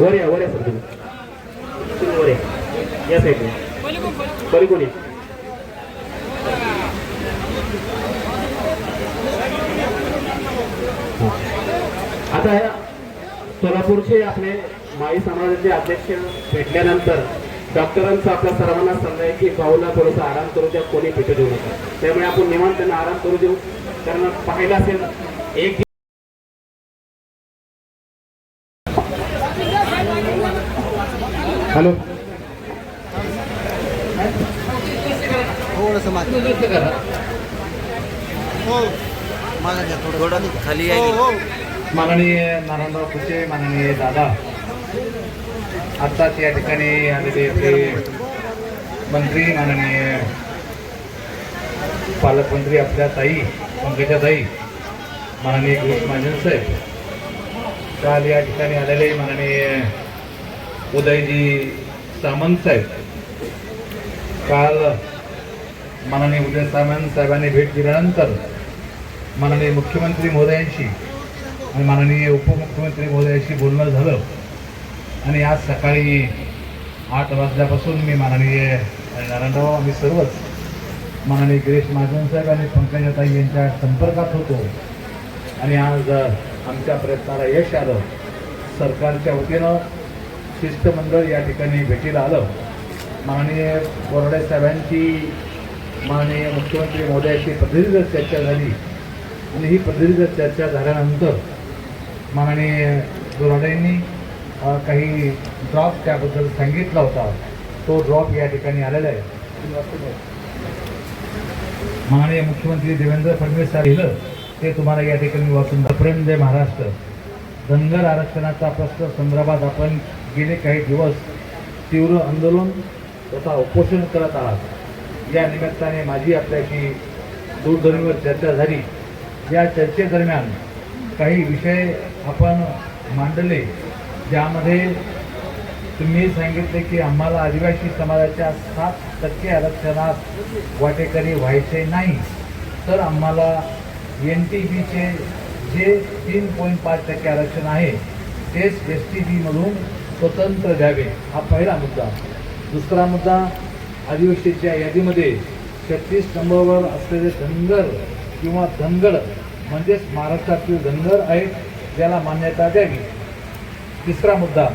वर या वर या सर. तुम्ही वर या. साईडने पलीकडून या. आता या सोलापूरचे आपले माई समाजाचे अध्यक्ष भेटल्यानंतर डॉक्टरांचा आपल्या सर्वांना सल्ला आहे की भाऊला थोडासा आराम करू द्या कोणी भेटू देऊ नका. त्यामुळे आपण निवांत त्यांना आराम करू देऊ. कारण पाहिलं असेल एक हॅलो. हो खाली हो आहे. हो माननीय नारायणराव कुचे माननीय दादा. आत्ताच या ठिकाणी आलेले आपले मंत्री माननीय पालकमंत्री आपल्या ताई पंकजा ताई माननीय गिरीश महाजन साहेब. काल या ठिकाणी आलेले माननीय उदयजी सामंत साहेब. काल माननीय उदय सामंत साहेबांनी भेट दिल्यानंतर माननीय मुख्यमंत्री महोदयांशी आणि माननीय उपमुख्यमंत्री महोदयांशी बोलणं झालं. आणि आज सकाळी आठ वाजल्यापासून मी माननीय नारायणराव आम्ही सर्वच माननीय गिरीश महाजन साहेब आणि पंकजाताई यांच्या संपर्कात होतो. आणि आज आमच्या प्रयत्नाला यश आलं. सरकारच्या वतीनं शिष्टमंडळ या ठिकाणी भेटीला आलं. माननीय बोराडे साहेबांची माननीय मुख्यमंत्री महोदयाशी प्रदीर्घ चर्चा झाली. आणि ही प्रदीर्घ चर्चा झाल्यानंतर माननीय बोराडेंनी काही ड्रॉप त्याबद्दल सांगितला होता. तो ड्रॉप या ठिकाणी आलेला आहे. माननीय मुख्यमंत्री देवेंद्र फडणवीस साहेब लिहिलं ते तुम्हाला या ठिकाणी वाचून प्रेम जय महाराष्ट्र. धनगर आरक्षणाचा प्रश्न संदर्भात आपण गेले काही दिवस तीव्र आंदोलन तथा उपोषण करत आहात. या निमित्ताने माझी आपल्याशी दूरध्वनीवर चर्चा झाली. या चर्चेदरम्यान काही विषय आपण मांडले ज्यामध्ये तुम्ही सांगितले की आम्हाला आदिवासी समाजाच्या सात टक्के आरक्षणात वाटेकरी व्हायचे नाही. तर आम्हाला एन टी बीचे जे तीन पॉईंट पाच टक्के आरक्षण आहे तेच एस टी बीमधून स्वतंत्र द्यावे हा पहिला मुद्दा. दुसरा मुद्दा आदिवासीच्या यादीमध्ये छत्तीस नंबरवर असलेले धनगर किंवा धनगड म्हणजेच महाराष्ट्रातील धनगर आहेत ज्याला मान्यता द्यावी. तिसरा मुद्दा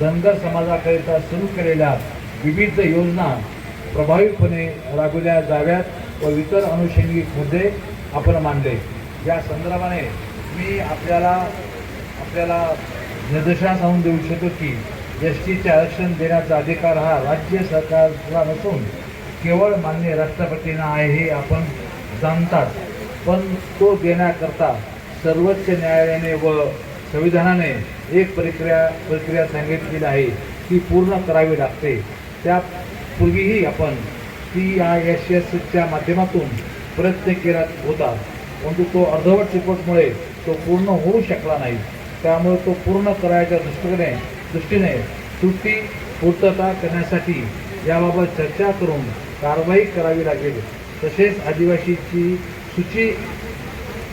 धनगर समाजाकरिता सुरू केलेल्या विविध योजना प्रभावीपणे राबविल्या जाव्यात व इतर अनुषंगिक मुद्दे आपण मांडले. या संदर्भाने मी आपल्याला आपल्याला निर्देशास आणून देऊ इच्छितो की एस टीचे आरक्षण देण्याचा अधिकार हा राज्य सरकारला नसून केवळ मान्य राष्ट्रपतींना आहे हे आपण जाणतात. पण तो देण्याकरता सर्वोच्च न्यायालयाने व संविधानाने एक प्रक्रिया प्रक्रिया सांगितलेली आहे ती पूर्ण करावी लागते. त्यापूर्वीही आपण सी आय एस एसच्या माध्यमातून प्रयत्न केला होता. परंतु तो अर्धवट रिपोर्टमुळे तो पूर्ण होऊ शकला नाही. त्यामुळे तो पूर्ण करायच्या दृष्टीने दृष्टीने त्रुटी पूर्तता करण्यासाठी याबाबत चर्चा करून कारवाई करावी लागेल. तसेच आदिवासीची सूची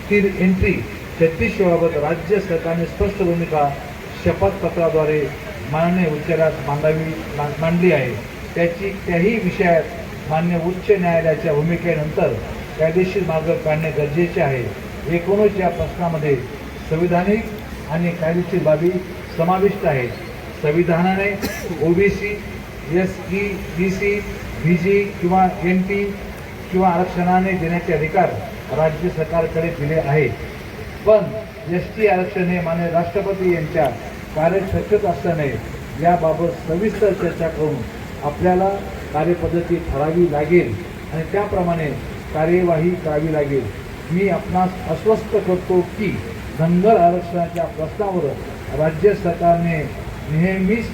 तील एंट्री छत्तीसशेबाबत राज्य सरकारने स्पष्ट भूमिका शपथपत्राद्वारे माननीय उच्चारात मांडावी मा- मांडली आहे. त्याची त्याही विषयात मान्य उच्च न्यायालयाच्या भूमिकेनंतर कायदेशीर मार्ग काढणे गरजेचे आहे. एकोणीस या प्रश्नामध्ये संविधानिक आणि कायदेशीर बाबी समाविष्ट आहेत. संविधानाने OBC S E B C B G किंवा एन टी किंवा आरक्षणाने देण्याचे अधिकार राज्य सरकारकडे दिले आहेत. पण एस टी आरक्षण हे मान्य राष्ट्रपती यांच्या कार्यक्षेत्रात असल्याने याबाबत सविस्तर चर्चा करून आपल्याला कार्यपद्धती ठरावी लागेल आणि त्याप्रमाणे कार्यवाही करावी लागेल. मी आपणास अस्वस्थ करतो की धनगर आरक्षणाच्या प्रश्नावर राज्य सरकारने नेहमीच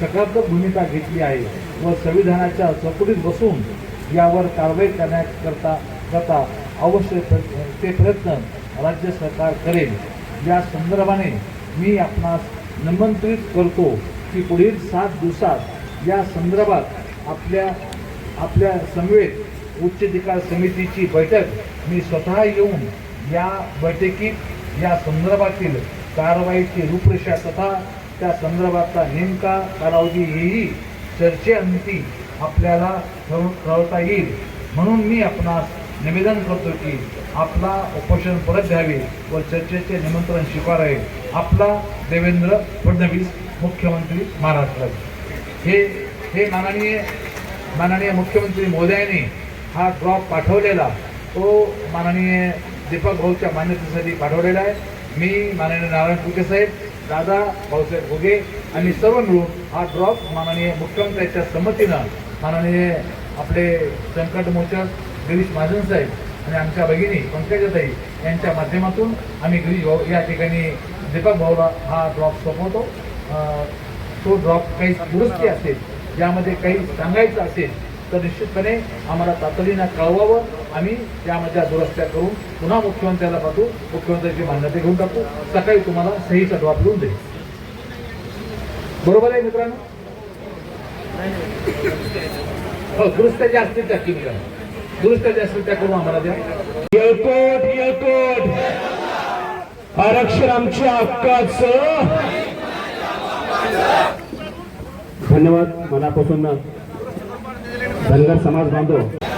सकारात्मक भूमिका घेतली आहे व संविधानाच्या चौकटीत बसून यावर कारवाई करण्याकरता करता अवश्य ते प्रयत्न राज्य सरकार करेल. या संदर्भाने मी आपणास निमंत्रित करतो की पुढील सात दिवसात या संदर्भात आपल्या आपल्या समवेत उच्चाधिकार समितीची बैठक मी स्वतः येऊन या बैठकीत या संदर्भातील कारवाईची रूपरेषा तथा त्या संदर्भातला नेमका कालावधी हेही चर्चेअंती आपल्याला ठरव- ठरवता येईल. म्हणून मी आपणास निवेदन करतो की आपला उपोषण परत घ्यावे व चर्चेचे निमंत्रण स्वीकारावे. आपला देवेंद्र फडणवीस मुख्यमंत्री महाराष्ट्राचे हे हे माननीय माननीय मुख्यमंत्री मोदयांनी हा ड्रॉप पाठवलेला. तो माननीय दीपक भाऊच्या मान्यतेसाठी पाठवलेला आहे. मी माननीय नारायण फुके साहेब दादा भाऊसाहेब घुगे आणि सर्व मिळून हा ड्रॉप माननीय मुख्यमंत्र्यांच्या संमतीनं माननीय आपले संकट मोचक गिरीश महाजन साहेब आणि आमच्या भगिनी पंकजाताई यांच्या माध्यमातून आम्ही गिरीश भाऊ या ठिकाणी दीपक भाऊला हा ड्रॉप सोपवतो. तो ड्रॉप काही दुरुस्ती असेल ज्यामध्ये काही सांगायचं असेल तर निश्चितपणे आम्हाला तातडीनं कळवावं. आम्ही त्यामध्ये दुरुस्त्या करून पुन्हा मुख्यमंत्र्याला पाठवू. मुख्यमंत्र्याची मान्यता घेऊन टाकू. सकाळी तुम्हाला सहीचा ड्रॉप देऊन देईल बरोबर आहे मित्रांनो? हो दुरुस्त्या ज्या असतील त्या तुम्ही करा. दुरुस्त्या ज्या असतील त्या करून आम्हाला द्या. येळकोट येळकोट आरक्षण आमच्या हक्काचं. धन्यवाद. मनापासून धनगर समाज बांधव